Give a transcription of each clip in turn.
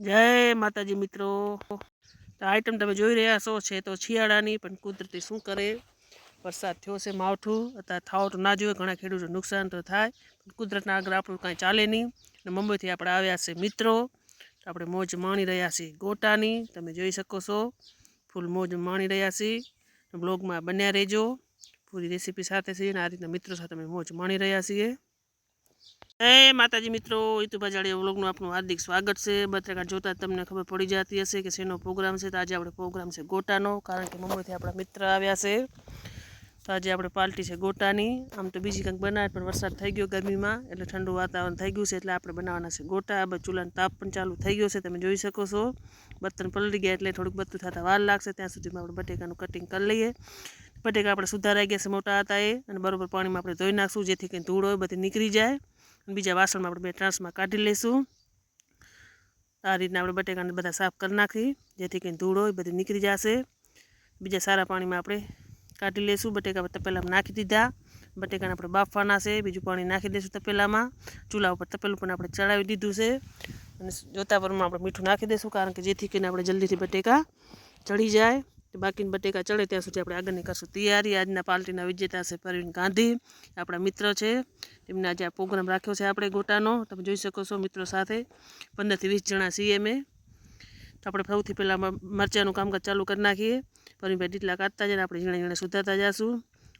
જય માતાજી મિત્રો. તો આઈટમ તમે જોઈ રહ્યા છો, છે તો શિયાળાની, પણ કુદરતી શું કરે? વરસાદ થયો છે માવઠું, અત્યારે થાવ તો ના જોઈએ ઘણા ખેડૂતો નુકસાન તો થાય, પણ કુદરતના આગળ આપણું કાંઈ ચાલે નહીં. અને મુંબઈથી આપણે આવ્યા છે મિત્રો. આપણે મોજ માણી રહ્યા છીએ ગોટાની, તમે જોઈ શકો છો. ફૂલ મોજ માણી રહ્યા છીએ. બ્લોગમાં બન્યા રહેજો. પૂરી રેસીપી સાથે છીએ અને આ રીતના મિત્રો સાથે અમે મોજ માણી રહ્યા છીએ. જય માતાજી મિત્રો, યુટ્યુબ જાડી વ્લોગનું આપનું હાર્દિક સ્વાગત છે. બત્રકા જોતા તમને ખબર પડી જતી હશે કે શેનો પ્રોગ્રામ છે. તો આજે આપણે પ્રોગ્રામ છે ગોટાનો, કારણ કે મુંબઈથી આપણા મિત્ર આવ્યા છે. તો આજે આપણે પાર્ટી છે ગોટાની. આમ તો બીજી કંઈક બનાવે પણ વરસાદ થઈ ગયો ગરમીમાં, એટલે ઠંડુ વાતાવરણ થઈ ગયું છે, એટલે આપણે બનાવવાના છે ગોટા. બાજુ ચૂલાનો તાપ પણ ચાલુ થઈ ગયો છે, તમે જોઈ શકો છો. બત્તન પલળી ગયા એટલે થોડુંક બધું થતાં વાર લાગશે. ત્યાં સુધીમાં આપણે બટેકાનું કટિંગ કરી લઈએ. બટેકા આપણે સુધારાઈ ગયા છે મોટા હતા એ અને બરોબર પાણીમાં આપણે ધોઈ નાખશું, જેથી કંઈ ધૂળ હોય, બધી નીકળી જાય. બીજા વાસણમાં આપણે બે ટ્રાન્સમાં કાઢી લઈશું. આ રીતના આપણે બટેકાને બધા સાફ કરી નાખી, જેથી કંઈ ધૂળો હોય, બધી નીકળી જશે. બીજા સારા પાણીમાં આપણે કાઢી લઈશું. બટેકા તપેલામાં નાખી દીધા. બટેકાને આપણે બાફવાના છે. બીજું પાણી નાખી દઈશું તપેલામાં. ચૂલા ઉપર તપેલું પણ આપણે ચડાવી દીધું છે. અને જોતા પરમાં આપણે મીઠું નાખી દઈશું, કારણ કે જેથી કરીને આપણે જલ્દીથી બટેકા ચડી જાય. બાકીના બટેકા ચડે ત્યાં સુધી આપણે આગળની કરશું તૈયારી. આજના પાર્ટીના વિજેતા છે પરવીન ગાંધી, આપણા મિત્ર છે. એમને આજે આ પ્રોગ્રામ રાખ્યો છે આપણે ગોટાનો. તમે જોઈ શકો છો મિત્રો સાથે પંદરથી વીસ જણા અમે. તો આપણે સૌથી પહેલાં મરચાંનું કામકાજ ચાલુ કરી નાખીએ. પરવીનભાઈ ડીટલા કાઢતા જાય આપણે ઝીણા ઝીણા સુધારતા જઈશું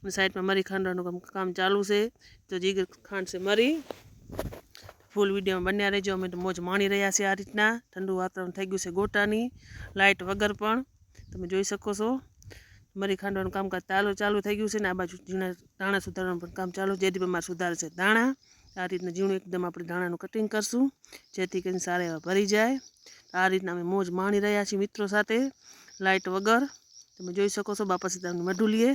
અને સાઈડમાં મરી ખાંડવાનું કામ કામ ચાલુ છે. તો જીગર ખાંડ છે મરી, ફૂલ વિડીયોમાં બન્યા રહેજો. અમે તો મોજ માણી રહ્યા છીએ આ રીતના. ઠંડુ વાતાવરણ થઈ ગયું છે ગોટાની. લાઇટ વગર પણ. તમે જોઈ શકો છો. મરી ખાંડવાનું કામકાજ ચાલુ ચાલુ થઈ ગયું છે ને આ બાજુ ઝીણા, દાણા સુધારવાનું પણ કામ ચાલુ જેથી મારે સુધારે છે દાણા. આ રીતના ઝીણું એકદમ આપણે દાણાનું કટિંગ કરશું. જેથી કરીને સારા એવા ભરી જાય. આ રીતના અમે મોજ માણી રહ્યા છીએ મિત્રો સાથે. લાઇટ વગર. તમે જોઈ શકો છો, બાપા સીતાનું મઢું લઈએ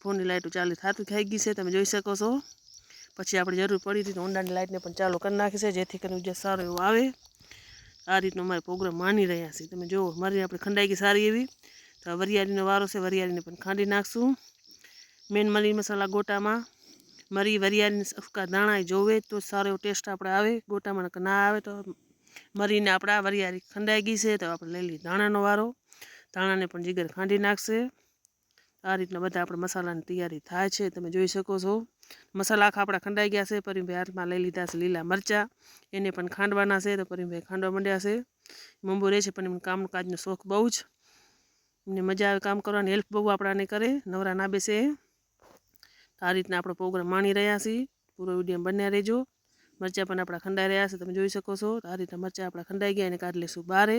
ફોનની લાઇટો ચાલુ થતું ખાઈ ગઈ છે, તમે જોઈ શકો છો. પછી આપણે જરૂર પડી હતી તો ઊંડાની લાઇટને પણ ચાલુ કરી નાખી છે જેથી કરીને ઉજ્જત સારો એવો આવે. આ રીતનો અમારે પ્રોગ્રામ માની રહ્યા છીએ તમે જુઓ મારી આપણે ખંડાઈ ગઈ સારી એવી. તો વરિયાળીનો વારો છે, વરિયાળીને પણ ખાંડી નાખશું. મેન મરી મસાલા ગોટામાં. મરી વરિયાળીને સૂકા દાણા જોવે તો સારો ટેસ્ટ આપણે આવે. ગોટામાં ના આવે તો મરીને આપણા વરિયાળી ખંડાઈ ગઈ છે, તો આપણે લઈ લઈએ દાણાનો વારો. દાણાને પણ જીગર ખાંડી નાખશે. આ રીતના બધા આપણે મસાલાની તૈયારી થાય છે. તમે જોઈ શકો છો. મસાલા આખા આપણા ખંડાઈ ગયા છે. પરીમભાઈ હાથમાં લઈ લીધા છે લીલા મરચાં. એને પણ ખાંડવાના છે તો પરિમભાઈ ખાંડવા માંડ્યા છે. મુંબુ રહે છે પણ એમને કામકાજનો શોખ બહુ જ. એમને મજા આવે કામ કરવાની હેલ્પ બહુ આપણાને કરે. નવરા ના બેસે આ રીતના આપણો પ્રોગ્રામ માણી રહ્યા છીએ. પૂરો વીડિયો બન્યા રહેજો. મરચાં પણ આપણા ખંડાઈ રહ્યા છે. તમે જોઈ શકો છો. આ રીતના મરચાં આપણા ખંડાઈ ગયા એને કાઢી લઈશું બારે.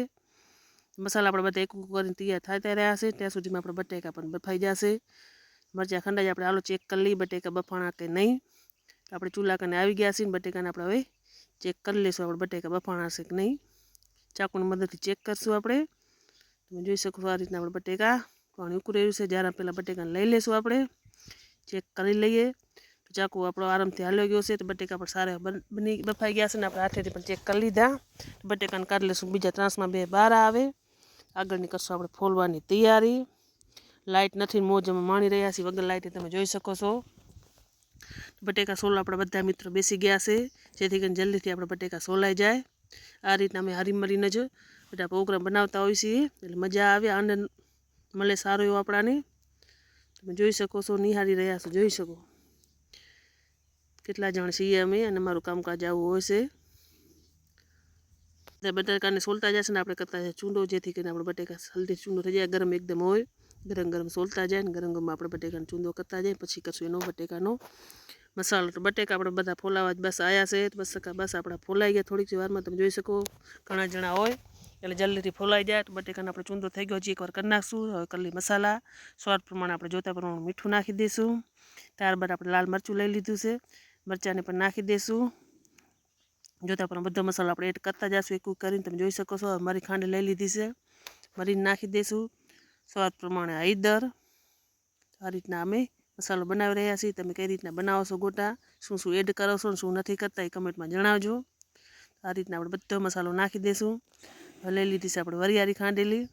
મસાલા આપણે બધા એક કરીને તૈયાર થતા રહ્યા છે ત્યાં સુધીમાં આપણે બટેકા પણ બફાઈ જશે મરચાં ખંડાઈ આપણે આલો ચેક કરી લઈએ બટેકા બફાણા કે નહીં આપણે ચૂલા કને આવી ગયા છીએ ને બટેકાને આપણે હવે ચેક કરી લઈશું આપણે બટેકા બફાણા છે કે નહીં ચાકુની મદદથી ચેક કરશું આપણે તમે જોઈ શકો છો આ રીતના આપણે બટેકા પાણી ઉકળી રહ્યું છે જ્યારે પહેલાં બટેકાને લઈ લઈશું આપણે ચેક કરી લઈએ તો ચાકુ આપણો આરામથી હાલ્યો ગયો છે તો બટેકા પણ સારા બની બફાઈ ગયા છે ને આપણે હાથેથી પણ ચેક કરી લીધા બટેકાને કાઢી લઈશું બીજા ત્રાસમાં બે બાર આવે આગળની કરશું આપણે ફોલવાની તૈયારી. લાઇટ નથી મોજ અમે માણી રહ્યા છીએ. વગર લાઇટે તમે જોઈ શકો છો. બટેકા સોલ આપણા બધા મિત્રો બેસી ગયા છે. જેથી કરીને જલ્દીથી આપણે બટેકા સોલાઈ જાય. આ રીતના અમે હરીમરીને જ બધા પ્રોગ્રામ બનાવતા હોઈએ છીએ. એટલે મજા આવે, આનંદ મળે સારો એવો આપણાને. તમે જોઈ શકો છો, નિહાળી રહ્યા છો, જોઈ શકો. કેટલા જણ છીએ અમે અને મારું કામકાજ આવું હોય છે. બટાકાને સોલતા જશે ને આપણે કરતા જાય ચૂંડો જેથી કરીને આપણે બટેકા જલ્દી ચૂંડો થઈ જાય, ગરમ એકદમ હોય. ગરમ ગરમ સોલતા જાય ને ગરમ ગરમ આપણે બટેકાનો ચૂંદો કરતા જાય, પછી કરશું એનો બટેકાનો મસાલો. તો બટેકા આપણે બધા ફોલાવા જ બસ આવ્યા છે, બસ બસ આપણા ફોલાઈ ગયા થોડીક વારમાં, તમે જોઈ શકો ઘણા જણા હોય, એટલે જલ્દીથી ફોલાઈ જાય તો બટેકાનો આપણે ચૂંદો થઈ ગયો, હજી એકવાર કરી નાખશું. હવે કરી મસાલા. સ્વાદ પ્રમાણે આપણે જોતા પ્રમાણે મીઠું નાખી દઈશું. ત્યારબાદ આપણે લાલ મરચું લઈ લીધું છે. મરચાંને પણ નાખી દઈશું. જોતા પણ બધો મસાલો આપણે એડ કરતા જઈશું એક કરીને તમે જોઈ શકો છો. મારી ખાંડ લઈ લીધી છે. મરીને નાખી દઈશું સ્વાદ પ્રમાણે હળદર આ રીતના અમે મસાલો બનાવી રહ્યા છીએ. તમે કઈ રીતના બનાવો છો ગોટા? શું શું એડ કરો છો શું નથી કરતા એ કમેન્ટમાં જણાવજો. આ રીતના આપણે બધો મસાલો નાખી દઈશું લઈ લીધી છે આપણે વરિયાળી ખાંડેલી.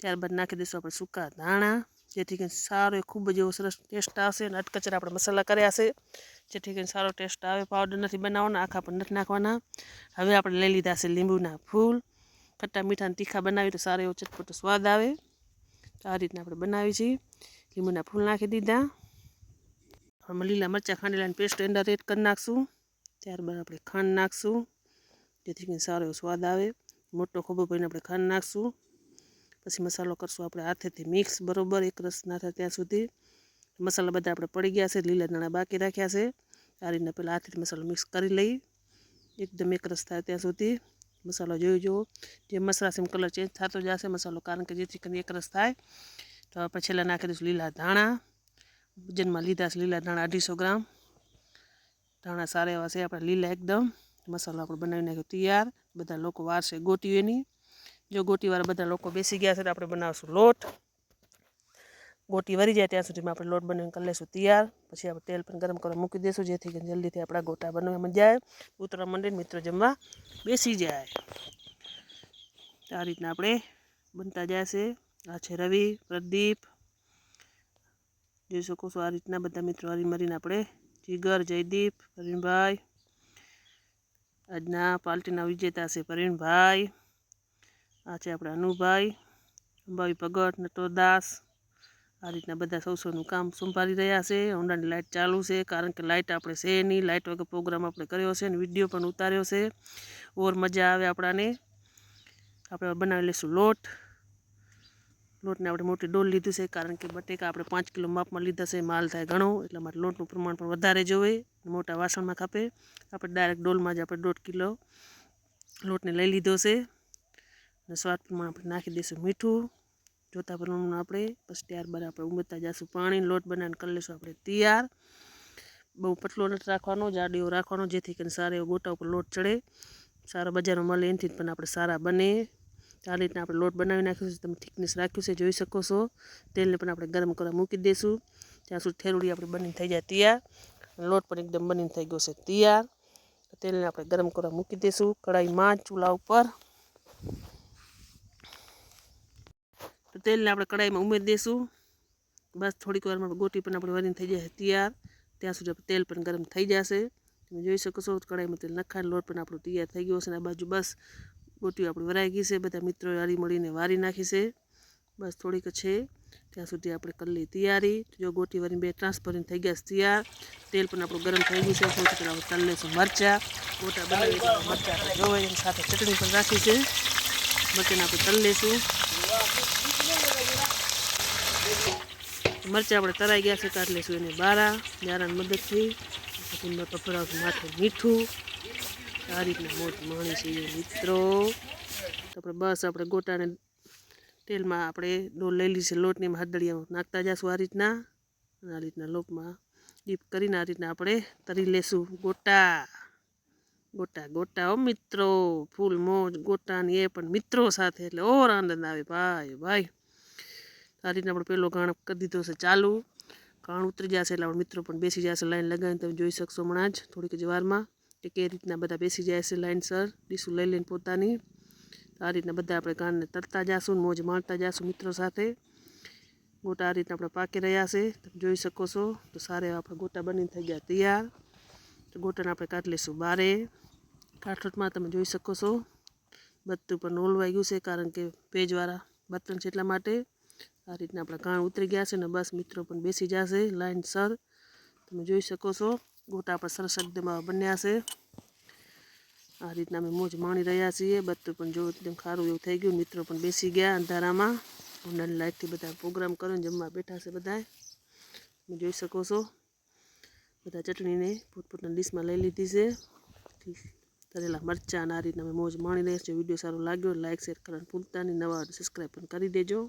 ત્યારબાદ નાખી દઈશું આપણે સૂકા ધાણા. જેથી કરીને સારો ખૂબ જ એવો સરસ ટેસ્ટ આવશે અને અટકચરા આપણે મસાલા કર્યા છે. જેથી કરીને સારો ટેસ્ટ આવે પાવડર નથી બનાવવાના, આખા પણ નથી નાખવાના. હવે આપણે લઈ લીધા છે લીંબુના ફૂલ. ખટ્ટા મીઠા તીખા બનાવી તો સારો એવો ચટપટો સ્વાદ આવે. તો આ રીતના આપણે બનાવી છીએ. લીંબુના ફૂલ નાખી દીધા. હવે લીલા મરચાં ખાંડેલાની પેસ્ટ અંદર રેડ કરી નાખશું. ત્યારબાદ આપણે ખાંડ નાખશું. જેથી કરીને સારો એવો સ્વાદ આવે. મોટો ખોબો ભરીને આપણે ખાંડ નાખશું. પછી મસાલો કરશું આપણે હાથેથી મિક્સ બરોબર? એક રસ ના થાય ત્યાં સુધી. મસાલા બધા આપણે પડી ગયા છે, લીલા દાણા બાકી રાખ્યા છે. આ રીતના પહેલાં હાથેથી મસાલો મિક્સ કરી લઈ. એકદમ એક રસ થાય ત્યાં સુધી. મસાલો જોઈ જુઓ. જે મસાલા સેમ કલર ચેન્જ થતો જશે મસાલો, કારણ કે જેથી કરીને એક રસ થાય. તો આપણે છેલ્લા નાખી દઈશું લીલા ધાણા. વજનમાં લીધા છે લીલા ધાણા અઢીસો ગ્રામ. ધાણા સારા એવા છે, આપણે લીલા એકદમ. મસાલો આપણે બનાવી નાખ્યો તૈયાર. બધા લોકો વારશે ગોટી એની જો ગોટીવાળા બધા લોકો બેસી ગયા છે તો આપણે બનાવશું લોટ. ગોટી વરી જાય ત્યાં સુધીમાં આપણે લોટ બનાવીને કરી લઈશું તૈયાર. પછી આપણે તેલ પણ ગરમ કરવા મૂકી દઈશું જેથી કરીને જલ્દીથી આપણા ગોટા બનાવવામાં મજા આવે. ઉતરવા માંડે ને મિત્રો જમવા બેસી જાય. આ રીતના આપણે બનતા જાય છે. આ છે રવિ, પ્રદીપ. જોઈ શકો છો આ રીતના બધા મિત્રો હરી મરીને આપણે જીગર, જયદીપ, પ્રવીણભાઈ. આજના પાર્ટીના વિજેતા છે પ્રવીણભાઈ. આ છે આપણે અનુભાઈ અંબાવી ભગત નટોદાસ આ રીતના બધા સૌ સૌનું કામ સંભાળી રહ્યા છે. હોન્ડાની લાઇટ ચાલુ છે, કારણ કે લાઇટ આપણે છે નહીં. લાઇટ વગર પ્રોગ્રામ આપણે કર્યો છે અને વીડિયો પણ ઉતાર્યો છે. ઓર મજા આવે આપણાને. આપણે બનાવી લઈશું લોટ. લોટને આપણે મોટી ડોલ લીધું છે, કારણ કે બટેકા આપણે પાંચ કિલો માપમાં લીધા છે. માલ થાય ઘણો, એટલા માટે લોટનું પ્રમાણ પણ વધારે જોવે મોટા વાસણમાં ખાપે. આપણે ડાયરેક્ટ ડોલમાં જ આપણે દોઢ કિલો લોટને લઈ લીધો છે. અને સ્વાદ આપણે નાખી દઈશું મીઠું. જોતા પ્રમાણે આપણે, પછી ત્યારબાદ આપણે ઉમેરતા જઈશું પાણી. લોટ બનાવીને કરી લઈશું આપણે તૈયાર. બહુ પતલો નથી રાખવાનો જાડીઓ રાખવાનો, જેથી કરીને સારા એવો ગોટા ઉપર લોટ ચડે. સારા બજારમાં મળે, એનાથી પણ આપણે સારા બને. આ રીતના આપણે લોટ બનાવી નાખ્યો છે, તમે થિકનેસ રાખ્યું છે, જોઈ શકો છો. તેલને પણ આપણે ગરમ કરવા મૂકી દઈશું. ત્યાં સુધી થેરુડી આપણે બનીને થઈ જાય તૈયાર. લોટ પણ એકદમ બનીને થઈ ગયો છે તૈયાર. તેલને આપણે ગરમ કરવા મૂકી દઈશું કઢાઈમાં ચૂલા ઉપર. તેલને આપણે કઢાઈમાં ઉમેરી દઈશું બસ થોડીક વારમાં ગોટી પણ આપણે વરીને થઈ જશે તૈયાર. ત્યાં સુધી તેલ પણ ગરમ થઈ જશે. તમે જોઈ શકો છો, કઢાઈમાં તેલ નખાય લોટ પણ આપણું તૈયાર થઈ ગયો છે અને આ બાજુ બસ ગોટીઓ આપણી વરાઈ ગઈ છે. બધા મિત્રો હારી મળીને વારી નાખી છે. બસ થોડીક છે. ત્યાં સુધી આપણે કરી લઈએ તૈયારી. જો ગોટી વરીને બે ટ્રાન્સફરિંગ થઈ ગયા છે તૈયાર. તેલ પણ આપણું ગરમ થઈ ગયું છે. સૌથી પહેલાં આપણે તળી લઈશું મરચાં. ગોટા બનાવી મરચાં આપણે જોવાય એની સાથે ચટણી પણ રાખી છે. મરચાંને આપણે તળી લઈશું મરચાં આપણે તરાઈ ગયા છે કાઢ લઈશું એને બારા. બારાની મદદથી. પછી પપરાવું માથે મીઠું. આ રીતના મોજ માણી છે મિત્રો. આપણે બસ આપણે ગોટાને તેલમાં આપણે ડોલ લઈ લીધી છે, લોટની એમાં નાખતા જઈશું આ રીતના. આ રીતના લોપમાં ડીપ કરીને આ રીતના આપણે તરી લેશું. ગોટા ગોટા ગોટા હો મિત્રો. ફૂલ મોજ ગોટાની એ પણ મિત્રો સાથે એટલે ઓર આનંદ આવે. ભાઈ ભાઈ. આ રીતના આપણે પહેલો ગાણ કરી દીધો છે ચાલુ. ગાણ ઉતરી જશે એટલે આપણે મિત્રો પણ બેસી જશે લાઈન લગાવીને તમે જોઈ શકશો હમણાં જ, થોડીક જ વારમાં, કે કઈ રીતના બધા બેસી જાય છે લાઇનસર ડીશું લઈ લઈને પોતાની. આ રીતના બધા આપણે ગાણને તરતા જશું મોજ માણતા જશું મિત્રો સાથે. ગોટા આ રીતના આપણે પાકી રહ્યા છે. તમે જોઈ શકો છો. તો સારા એવા આપણે ગોટા બનીને થઈ ગયા તૈયાર. તો ગોટાને આપણે કાઢ લઈશું બારે. કાઠોટમાં તમે જોઈ શકો છો. બધું પણ ઓલવાઈ ગયું છે કારણ કે ભેજવાળા બર્તન છે એટલા માટે. આ રીતના આપણા કાણ ઉતરી ગયા છે ને બસ મિત્રો પણ બેસી જશે. લાઈન સર, તમે જોઈ શકો છો, ગોટા આપણા સરસ એકદમ બન્યા છે. આ રીતના અમે મોજ માણી રહ્યા છીએ. બધું પણ જો એકદમ ખારું એવું થઈ ગયું. મિત્રો પણ બેસી ગયા અંધારામાં. ઊંડાની લાઇટથી બધા પ્રોગ્રામ કરીને જમવા બેઠા છે બધા તમે જોઈ શકો છો, બધા ચટણીને પોતપોતાની ડીશમાં લઈ લીધી છે. તરેલા મરચાં આ રીતના અમે મોજ માણી રહ્યા છીએ. વીડિયો સારો લાગ્યો લાઇક શેર કરવાનું ભૂલતા નહીં. નવા સબસ્ક્રાઈબ પણ કરી દેજો.